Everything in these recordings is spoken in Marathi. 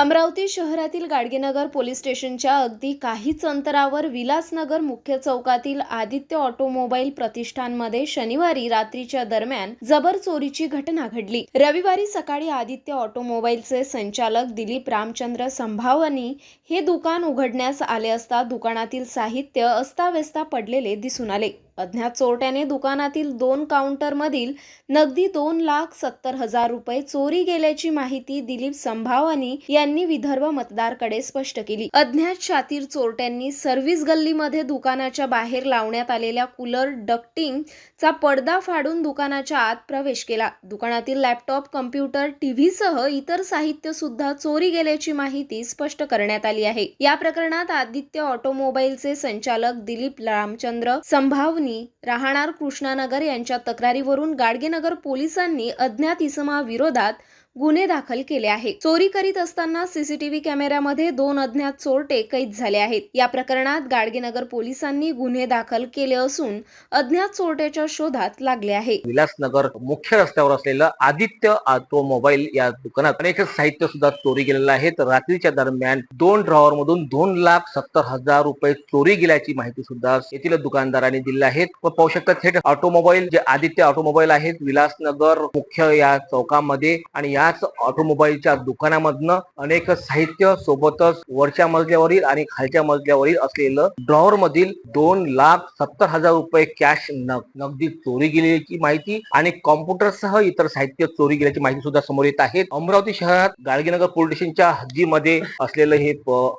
अमरावती शहरातील गाडगेनगर पोलीस स्टेशनच्या अगदी काहीच अंतरावर विलासनगर मुख्य चौकातील आदित्य ऑटोमोबाईल प्रतिष्ठानमध्ये शनिवारी रात्रीच्या दरम्यान जबर चोरीची घटना घडली. रविवारी सकाळी आदित्य ऑटोमोबाईलचे संचालक दिलीप रामचंद्र संभावनी हे दुकान उघडण्यास आले असता दुकानातील साहित्य अस्ताव्यस्ता पडलेले दिसून आले. अज्ञात चोरट्याने दुकानातील दोन काउंटरमधील नगदी दोन लाख सत्तर हजार रुपये चोरी गेल्याची माहिती दिलीप संभावनी यांनी विदर्भ मतदारकडे स्पष्ट केली. अज्ञात शातीर चोरट्यांनी सर्व्हिस गल्लीमध्ये दुकानाच्या बाहेर लावण्यात आलेल्या कूलर डक्टिंग चा पडदा फाडून दुकानाच्या आत प्रवेश केला. दुकानातील लॅपटॉप कम्प्युटर टीव्ही सह इतर साहित्य सुद्धा चोरी गेल्याची माहिती स्पष्ट करण्यात आली आहे. या प्रकरणात आदित्य ऑटोमोबाईलचे संचालक दिलीप रामचंद्र संभावनी राहणार कृष्णानगर यांच्या तक्रारीवरून गाडगेनगर पोलिसांनी अज्ञात इसमा विरोधात गुन्हे दाखल केले आहे चोरी करीत असताना सीसीटीव्ही कॅमेऱ्यामध्ये दोन अज्ञात चोरटे कैद झाले आहेत. या प्रकरणात गाडगेनगर पोलिसांनी गुन्हे दाखल केले असून अज्ञात चोरट्याच्या शोधात लागले आहे. विलासनगर मुख्य रस्त्यावर असलेलं आदित्य ऑटोमोबाईल या दुकानात अनेक साहित्य सुद्धा चोरी गेलेलं आहे. तर रात्रीच्या दरम्यान दोन ड्रॉवर मधून दोन लाख सत्तर हजार रुपये चोरी गेल्याची माहिती सुद्धा येथील दुकानदारांनी दिली आहे. व पाहू शकता थेट ऑटोमोबाईल जे आदित्य ऑटोमोबाईल आहेत विलासनगर मुख्य या चौकामध्ये आणि याच ऑटोमोबाईलच्या दुकानामधनं अनेक साहित्य सोबतच वरच्या मजल्यावरील आणि खालच्या मजल्यावरील असलेलं ड्रॉवर मधील दोन लाख सत्तर हजार रुपये कॅश नगदी चोरी गेल्याची माहिती आणि कॉम्प्युटरसह इतर साहित्य चोरी गेल्याची माहिती सुद्धा समोर येत आहे. अमरावती शहरात गाडगेनगर पोलीस स्टेशनच्या हद्दीमध्ये असलेलं हे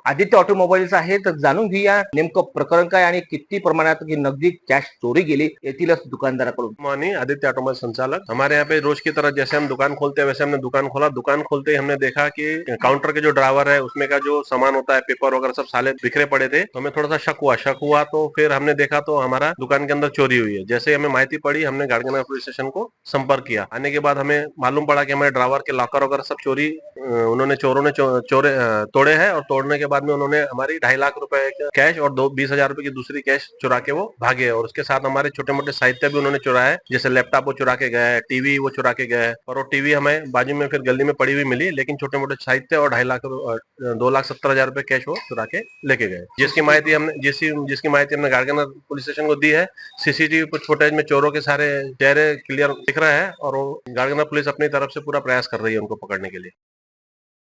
आदित्य ऑटोमोबाईल्स आहे. तर जाणून घेऊया नेमकं प्रकरण काय आणि किती प्रमाणात की नगदी कॅश चोरी गेली येथीलच दुकानदाराकडून. आदित्य ऑटोमोबाइल संचालक हमारे यहाँ पे रोज की तरह जैसे हम दुकान खोलते हैं वैसे हमने दुकान खोला। दुकान खोलते ही हमने देखा कि काउंटर के जो ड्राइवर है, उसमें का जो सामान होता है, पेपर वगैरह सब साले बिखरे पड़े थे। तो हमें थोड़ा सा शक हुआ। शक हुआ तो फिर हमने देखा तो हमारा दुकान के अंदर चोरी हुई है। जैसे हमें माहिती पड़ी, हमने गाड़गनगर पुलिस स्टेशन को संपर्क किया। आने के बाद हमें मालूम पड़ा कि हमारे ड्राइवर के लॉकर वगैरह सब चोरी उन्होंने चोरों ने चो, चोरे तोड़े हैं और तोड़ने के बाद में उन्होंने हमारी ढाई लाख रुपए कैश और दो बीस हज़ार रुपए की दूसरी कैश चुरा के वो भागे और उसके साथ हमारे छोटे मोटे साहित्य भी उन्होंने चुराया है जैसे लैपटॉप वो चुरा के गए टीवी वो चुरा के गए और वो टीवी हमें बाजू में फिर गली में पड़ी हुई मिली लेकिन छोटे मोटे साहित्य और ढाई लाख दो लाख सत्तर हज़ार रुपए कैश वो चुरा के लेके गए जिसकी माहिती हमने जिसकी जिसकी माहिती हमने गाड़गनगर पुलिस स्टेशन को दी है सीसीटीवी फुटेज में चोरों के सारे चेहरे क्लियर दिख रहे हैं और वो गाड़गनगर पुलिस अपनी तरफ़ से पूरा प्रयास कर रही है उनको पकड़ने के लिए।